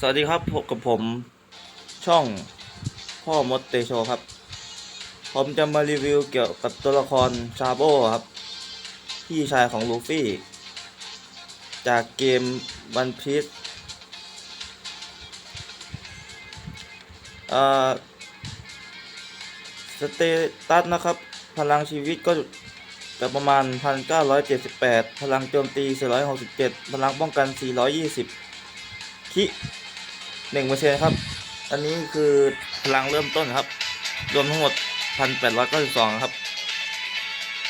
สวัสดีครับพบกับผมช่องพ่อมดเตโชครับ ผมจะมารีวิวเกี่ยวกับตัวละครชาโบครับ พี่ชายของลูฟี่ จากเกมวันพีซสเตตัสนะครับ พลังชีวิตก็จะประมาณ 1978 พลังโจมตี 467 พลังป้องกัน 420คิ หนึ่งเปอร์เซ็นครับ อันนี้คือพลังเริ่มต้นครับ รวมทั้งหมดพันแปดร้อยเก้าสิบสองครับ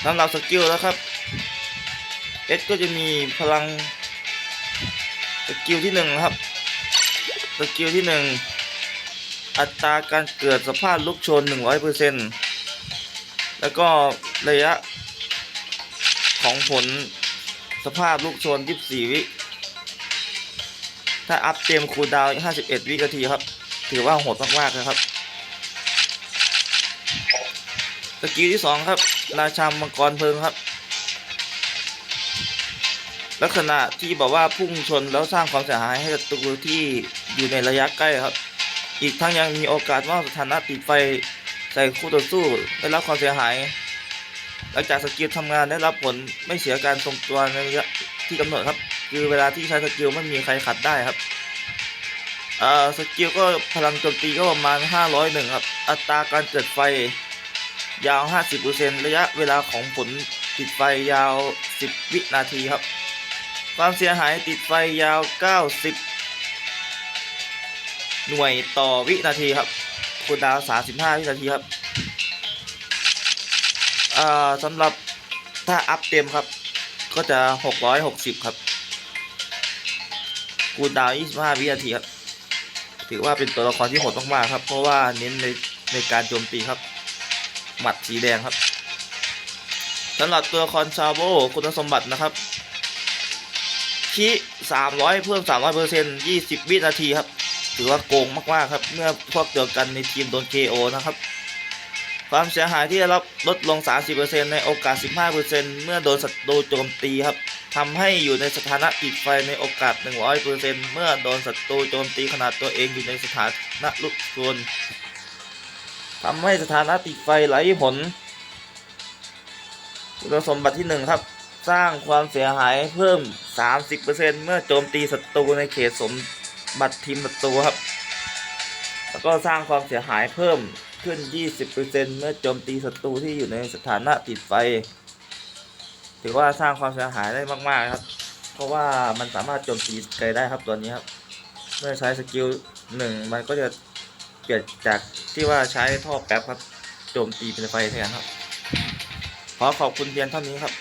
สำหรับสกิลแล้วครับเอสก็จะมีพลังสกิลที่หนึ่งครับสกิลที่หนึ่งอัตราการเกิดสภาพลูกชนหนึ่งร้อยเปอร์เซ็นแล้วก็ระยะของผลสภาพลูกชนยี่สิบสี่วิ ถ้าอัพเต็มคูลดาวน์51 วินาทีครับ ถือว่าโหดมากๆนะครับสกิลที่ 2 ครับ ราชามังกรเพลิงครับ ลักษณะที่บอกว่าพุ่งชนแล้วสร้างความเสียหายให้ศัตรูที่อยู่ในระยะใกล้ครับ อีกทั้งยังมีโอกาสว่าสถานะติดไฟใส่คู่ต่อสู้ได้รับความเสียหาย หลังจากสกิลทำงานได้รับผลไม่เสียการทรงตัวในระยะที่กำหนดครับ คือเวลาที่ใช้สกิลไม่มีใครขัดได้ครับเอ่อสกิลก็พลังโจมตีก็ประมาณ 501 ครับ อัตราการเกิดไฟยาว 50%ระยะเวลาของผลติดไฟยาว 10 วินาทีครับ ความเสียหายติดไฟยาว 90 หน่วยต่อวินาทีครับคูลดาว 35 วินาทีครับอ่อสำหรับถ้าอัพเต็มครับ ก็จะ 660 ครับ คูดาว 25 วินาทีครับ ถือว่าเป็นตัวละครที่โหดมากๆครับ เพราะว่าเน้นในในการโจมตีครับ หมัดสีแดงครับสำหรับตัวละครชาโบคุณสมบัตินะครับคี300 เพิ่ม 300เปอร์เซ็นต์20 วินาทีครับ ถือว่าโกงมากๆครับ เมื่อพวกเดียวกันในทีมโดน KO นะครับ ความเสียหายที่ได้รับลดลง 30%ในโอกาส 15%เมื่อโดนศัตรูโจมตีครับทำให้อยู่ในสถานะติดไฟในโอกาส 100%เมื่อโดนศัตรูโจมตีขนาดตัวเองอยู่ในสถานะลุกโชนทำให้สถานะติดไฟไหลผลคุณสมบัติที่ 1 ครับ สร้างความเสียหายเพิ่ม 30%เมื่อโจมตีศัตรูในเขตสมบัติทีมศัตรูครับ แล้วก็สร้างความเสียหายเพิ่ม ขึ้น 20%เมื่อโจมตีศัตรูที่อยู่ในสถานะติดไฟ ถือว่าสร้างความเสียหายได้มากๆครับ เพราะว่ามันสามารถโจมตีไกลได้ครับตัวนี้ครับ เมื่อใช้สกิลหนึ่งมันก็จะเปลี่ยนจากที่ว่าใช้ท่อแป๊บครับ โจมตีเป็นไฟแทนครับ ขอขอบคุณเพียงเท่านี้ครับ